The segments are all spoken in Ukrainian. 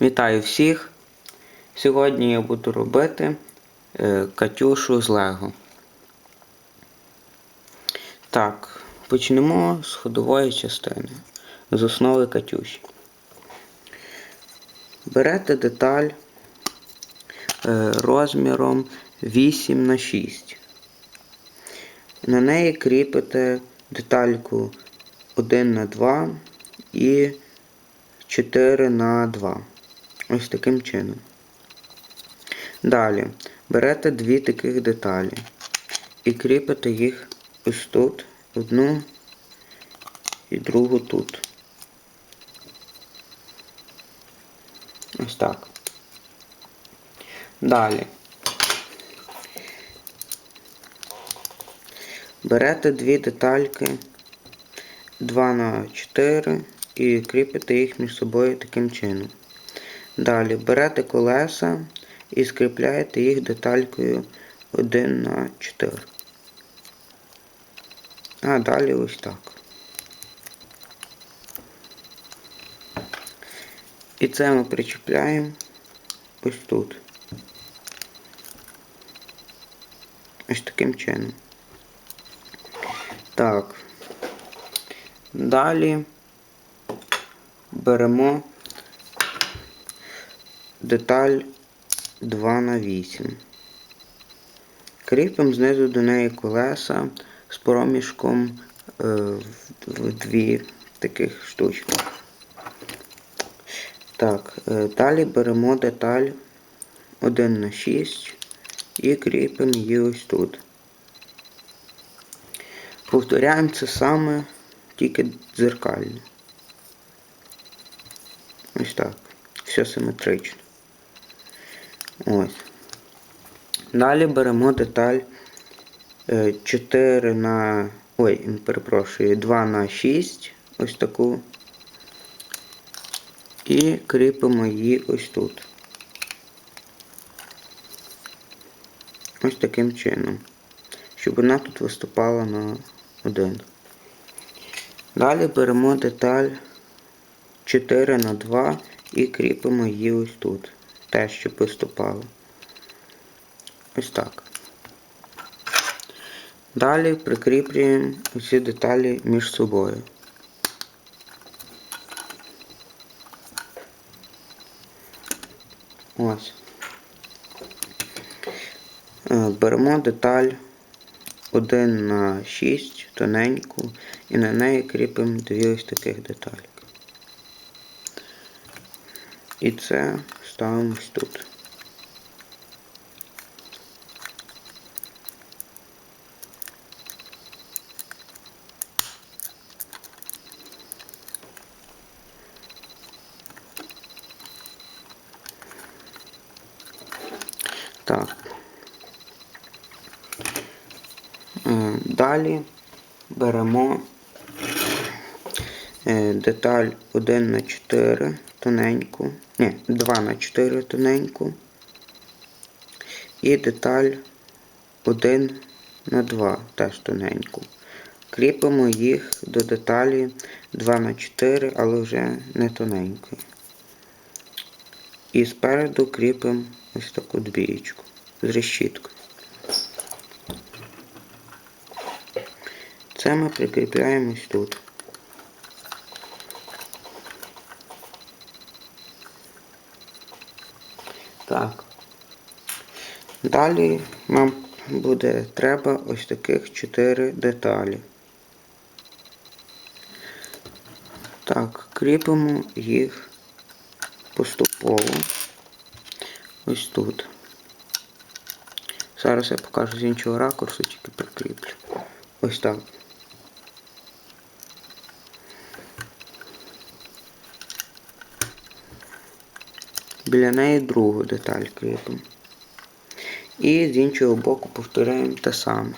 Вітаю всіх! Сьогодні я буду робити е, Катюшу з Лего. Так, почнемо з ходової частини, з основи Катюші. Берете деталь е, розміром 8 на 6 На неї кріпите детальку 1 на 2 і 4 на 2 Ось таким чином. Далі берете дві таких деталі і кріпите їх ось тут, одну і другу тут. Ось так. Далі. Берете дві детальки 2 на 4 і кріпите їх між собою таким чином. Далі берете колеса і скріпляєте їх деталькою 1 на 4. А далі ось так. І це ми причіпляємо ось тут. Ось таким чином. Так. Далі беремо деталь 2 на 8 Кріпимо знизу до неї колеса з проміжком е, в дві таких штучки. Так, е, далі беремо деталь 1 на 6 і кріпимо її ось тут. Повторяємо це саме тільки дзеркально. Ось так. Все симетрично. Ось. Далі беремо деталь 4 на... Ой, перепрошую, 2 на 6, ось таку. І кріпимо її ось тут. Ось таким чином. Щоб вона тут виступала на один. Далі беремо деталь 4 на 2 і кріпимо її ось тут. Те, що виступало. Ось так. Далі прикріплюємо усі деталі між собою. Ось. Е, Беремо деталь 1 на 6 тоненьку і на неї кріпимо дві ось таких детальки. І це ставимо ось тут. Так. Далі беремо е, деталь 1 на 4 тоненьку, ні, 2 на 4 тоненьку і деталь 1 на 2 теж тоненьку. Кріпимо їх до деталі 2 на 4, але вже не тоненької. І спереду кріпимо ось таку двієчку з решіткою. Це ми прикріпляємо ось тут. Так. Далі нам буде треба ось таких 4 деталі. Так, кріпимо їх поступово ось тут. Зараз я покажу з іншого ракурсу, тільки прикріплю. Ось так. Біля неї другу деталь кріпимо. І з іншого боку повторяємо те саме.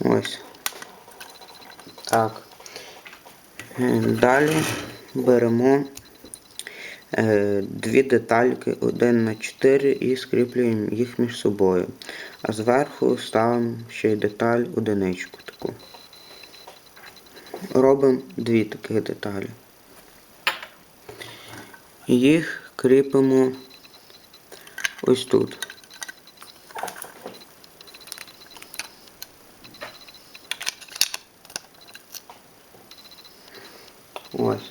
Ось. Так. Е, Далі беремо дві детальки 1 на 4 і скріплюємо їх між собою. А зверху ставимо ще й деталь одиничку таку. Робимо дві таких деталі. Їх кріпимо ось тут. Ось.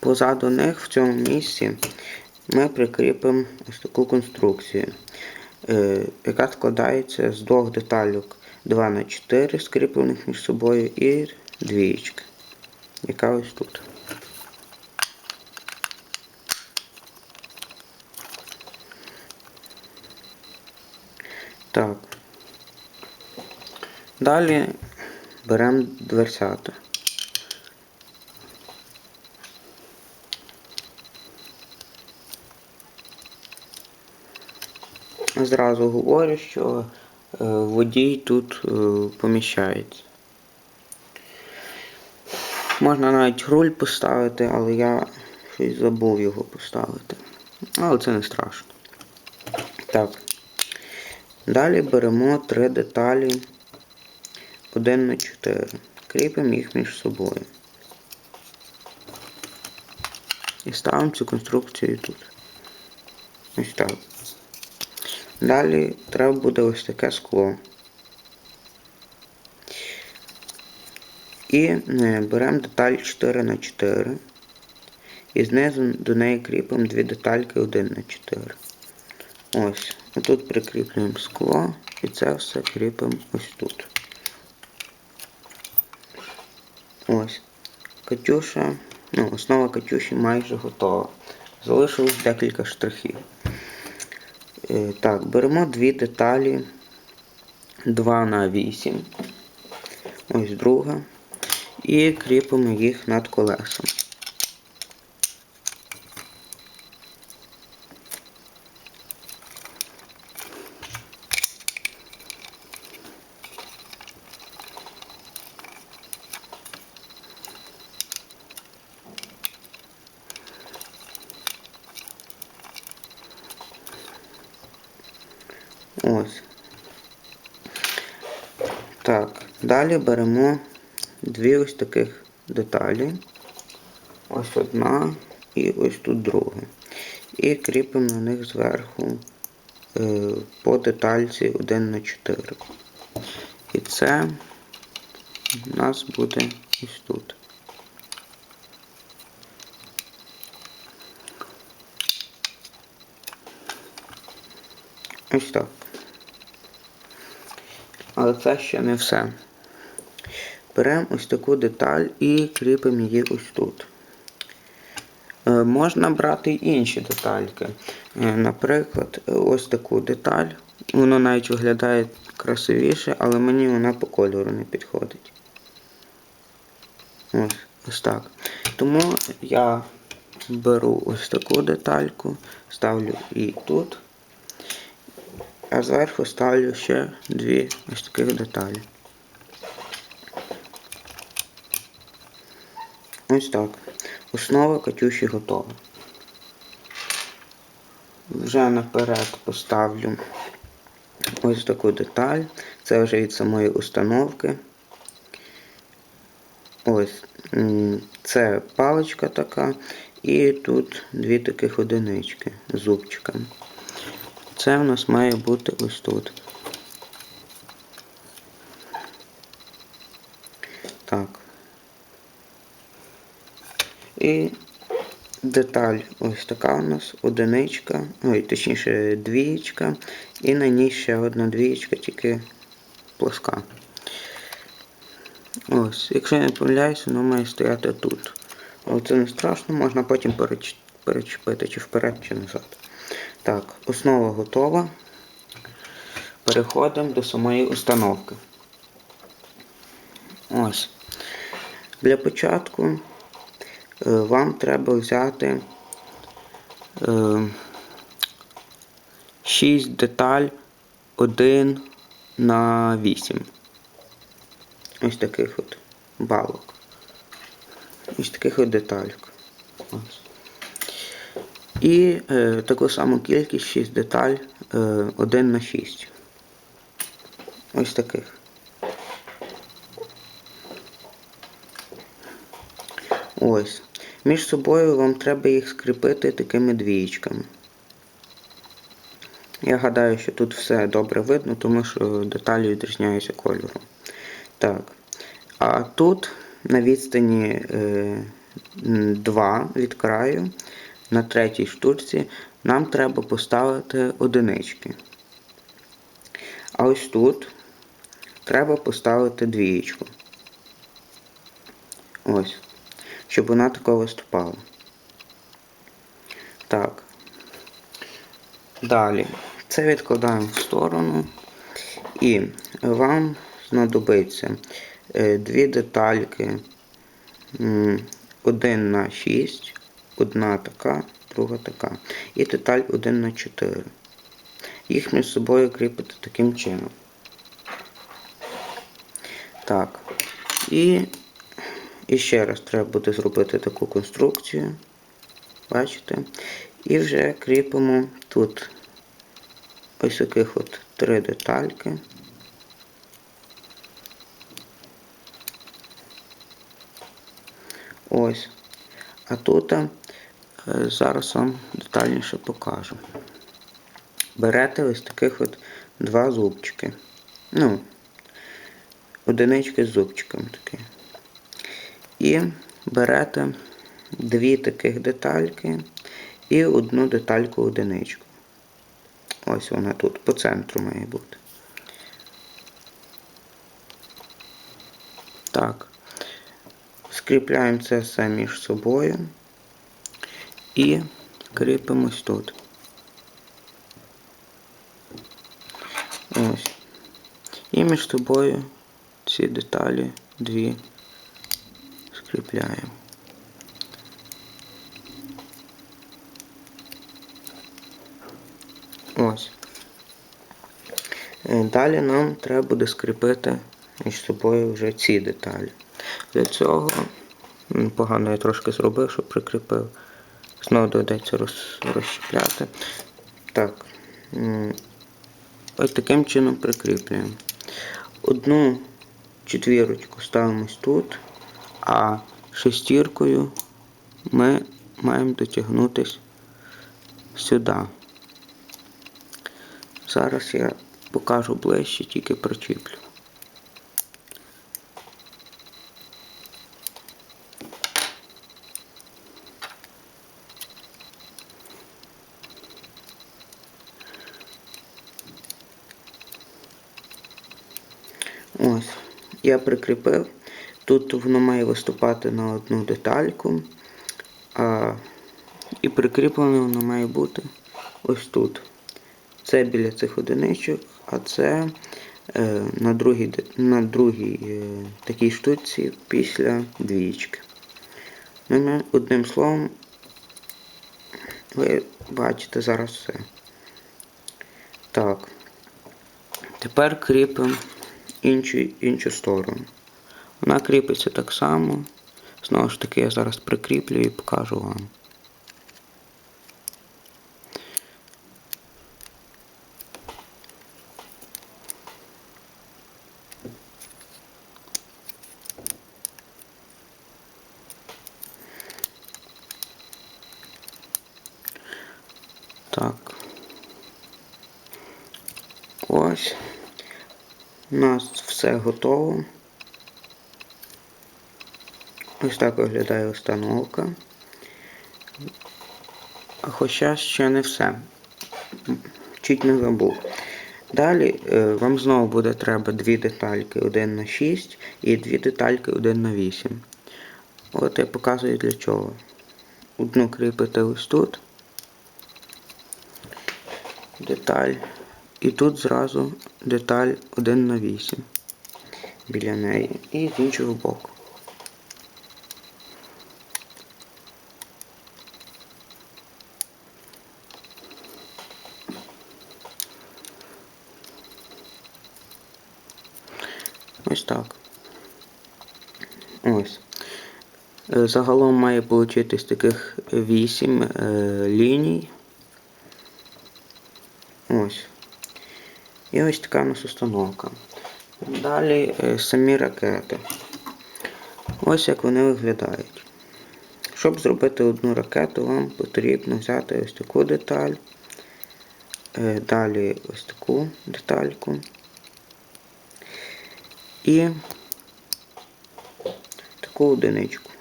Позаду них в цьому місці ми прикріпимо ось таку конструкцію, е, яка складається з двох деталюк 2 на 4 скріплених між собою і двієчки, яка ось тут. Так. Далі беремо дверцята. Зразу говорю, що е, водій тут е, поміщається. Можна навіть руль поставити, але я щось забув його поставити. Але це не страшно. Так. Далі беремо три деталі 1 на 4. Кріпимо їх між собою. І ставимо цю конструкцію тут. Ось так. Далі треба буде ось таке скло. І е, беремо деталь 4 на 4 і знизу до неї кріпимо дві детальки 1 на 4. Ось. Тут прикріплюємо скло і це все кріпимо ось тут. Ось. Катюша, ну, основа Катюші майже готова. Залишилось декілька штрихів. Е, Так, беремо дві деталі 2 на 8. Ось друга. І кріпимо їх над колесом. Ось. Так, далі беремо дві ось таких деталі. Ось одна і ось тут друга. І кріпимо на них зверху е, по детальці 1 на 4. І це у нас буде ось тут. Ось так. Але це ще не все. Беремо ось таку деталь і кріпимо її ось тут. Е, Можна брати й інші детальки. Е, Наприклад, ось таку деталь. Воно навіть виглядає красивіше, але мені вона по кольору не підходить. Ось, ось так. Тому я беру ось таку детальку, ставлю і тут. А зверху ставлю ще дві ось таких деталі. Ось так. Основа Катюші готова. Вже наперед поставлю ось таку деталь. Це вже від самої установки. Ось це паличка така. І тут дві таких одинички з зубчиками. Це в нас має бути ось тут. Так. І деталь ось така у нас одиничка, ой, точніше двієчка, і на ній ще одна двієчка, тільки плоска. Ось, якщо я не помиляюся, воно має стояти тут. Але це не страшно, можна потім переч- перечепити чи вперед, чи назад. Так, основа готова. Переходимо до самої установки. Ось. Для початку вам треба взяти е, 6 деталь 1 на 8. Ось таких от балок. Ось таких от деталек. Ось. І е, таку саму кількість 6 деталь е, 1 на 6. Ось таких. Ось. Між собою вам треба їх скріпити такими двієчками. Я гадаю, що тут все добре видно, тому що деталі відрізняються кольором. Так. А тут на відстані е, 2 від краю, на третій штучці, нам треба поставити одинички. А ось тут треба поставити двієчку. Ось. Щоб вона тако виступала. Так. Далі. Це відкладаємо в сторону. І вам знадобиться е, дві детальки 1 на 6, одна така, друга така. І деталь 1 на 4. Їх між собою кріпити таким чином. Так. І, і ще раз треба буде зробити таку конструкцію. Бачите? І вже кріпимо тут ось таких от три детальки. Ось. А тут е, зараз вам детальніше покажу. Берете ось таких от два зубчики. Ну, одинички з зубчиком такі. І берете дві таких детальки і одну детальку одиничку. Ось вона тут, по центру має бути. Так. Скріпляємо це все між собою і кріпимось тут. Ось. І між собою ці деталі дві скріпляємо. Ось. Е, Далі нам треба буде скріпити між собою вже ці деталі. Для цього погано я трошки зробив, щоб прикріпив. Знову доведеться роз, розщепляти. Так. Ось таким чином прикріплюємо. Одну четвірочку ставимось тут, а шестіркою ми маємо дотягнутися сюди. Зараз я покажу ближче, тільки причіплю. Ось, я прикріпив. Тут воно має виступати на одну детальку, а, і прикріплене воно має бути ось тут. Це біля цих одиничок, а це е, на другій, на другій е, такій штуці після двієчки. Ну, ми, одним словом, ви бачите зараз все. Так. Тепер кріпимо іншу, іншу сторону. Вона кріпиться так само. Знову ж таки, я зараз прикріплю і покажу вам. Так. Ось. У нас все готово. Ось так виглядає установка. Хоча ще не все. Чуть не забув. Далі е, вам знову буде треба дві детальки 1 на 6 і дві детальки 1 на 8. От я показую для чого. Одну кріпите ось тут. Деталь. І тут зразу деталь 1 на 8 біля неї. І з іншого боку. Ось так. Ось. Е, Загалом має получитись таких 8 е, ліній. Ось. І ось така у нас установка. Далі е, самі ракети. Ось як вони виглядають. Щоб зробити одну ракету, вам потрібно взяти ось таку деталь. е, Далі ось таку детальку. І таку одиничку. Е,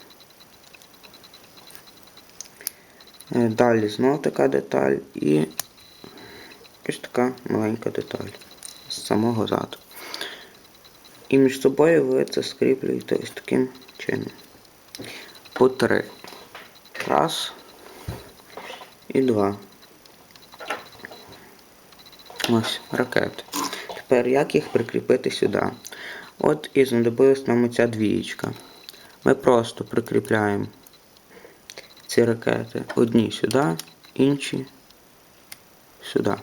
Далі знов така деталь і ось така маленька деталь з самого заду. І між собою ви це скріплюєте ось таким чином. По три. Раз і два. Ось ракети. Тепер як їх прикріпити сюди? От і знадобилась нам ця двієчка. Ми просто прикріпляємо ці ракети одні сюди, інші сюди.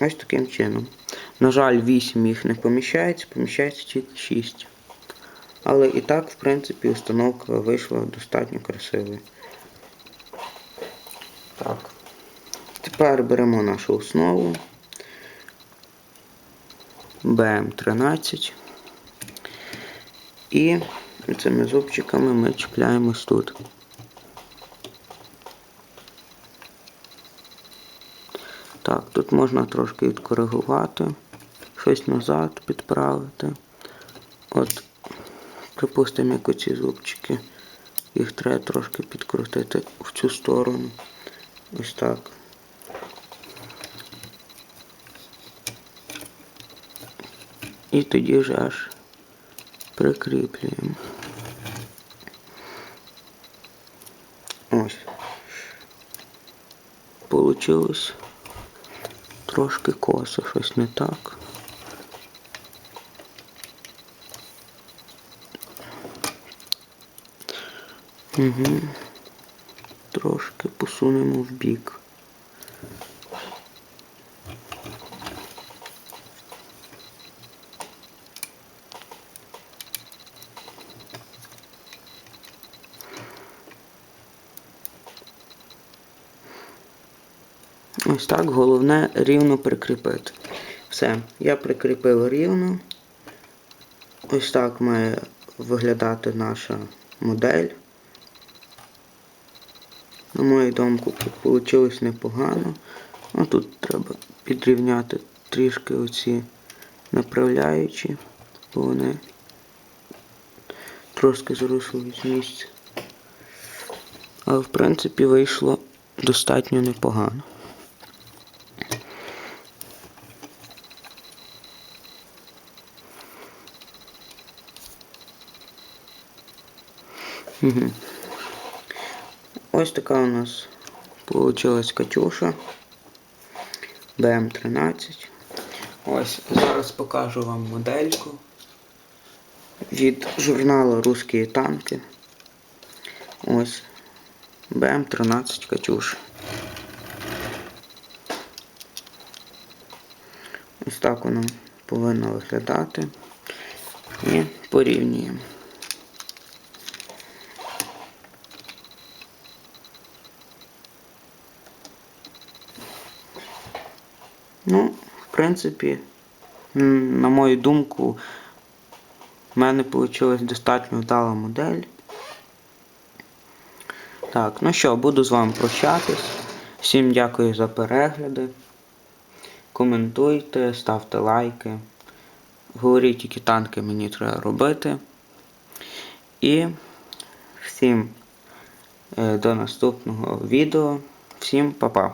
Ось таким чином. На жаль, 8 їх не поміщається, поміщається тільки 6. Але і так, в принципі, установка вийшла достатньо красивою. Так. Тепер беремо нашу основу. БМ13. І цими зубчиками ми чіпляємось тут. Так, тут можна трошки відкоригувати, щось назад підправити. От, припустимо, як оці зубчики. Їх треба трошки підкрутити в цю сторону. Ось так. І тоді вже аж прикріплюємо. Ось. Получилось трошки косо, щось не так. Угу. Трошки посунемо в бік. Ось так, головне рівно прикріпити. Все, я прикріпив рівно. Ось так має виглядати наша модель. На мою думку, вийшло непогано. Ну, тут треба підрівняти трішки оці направляючі, бо вони трошки зросли з місця. Але в принципі вийшло достатньо непогано. Угу. Ось така у нас получилась Катюша БМ13. Ось зараз покажу вам модельку від журналу Русські танки. Ось БМ13 Катюша. Ось так воно повинно виглядати. І порівнюємо. Ну, в принципі, на мою думку, в мене вийшла достатньо вдала модель. Так, ну що, буду з вами прощатись. Всім дякую за перегляди. Коментуйте, ставте лайки. Говоріть, які танки мені треба робити. І всім е, до наступного відео. Всім па-па.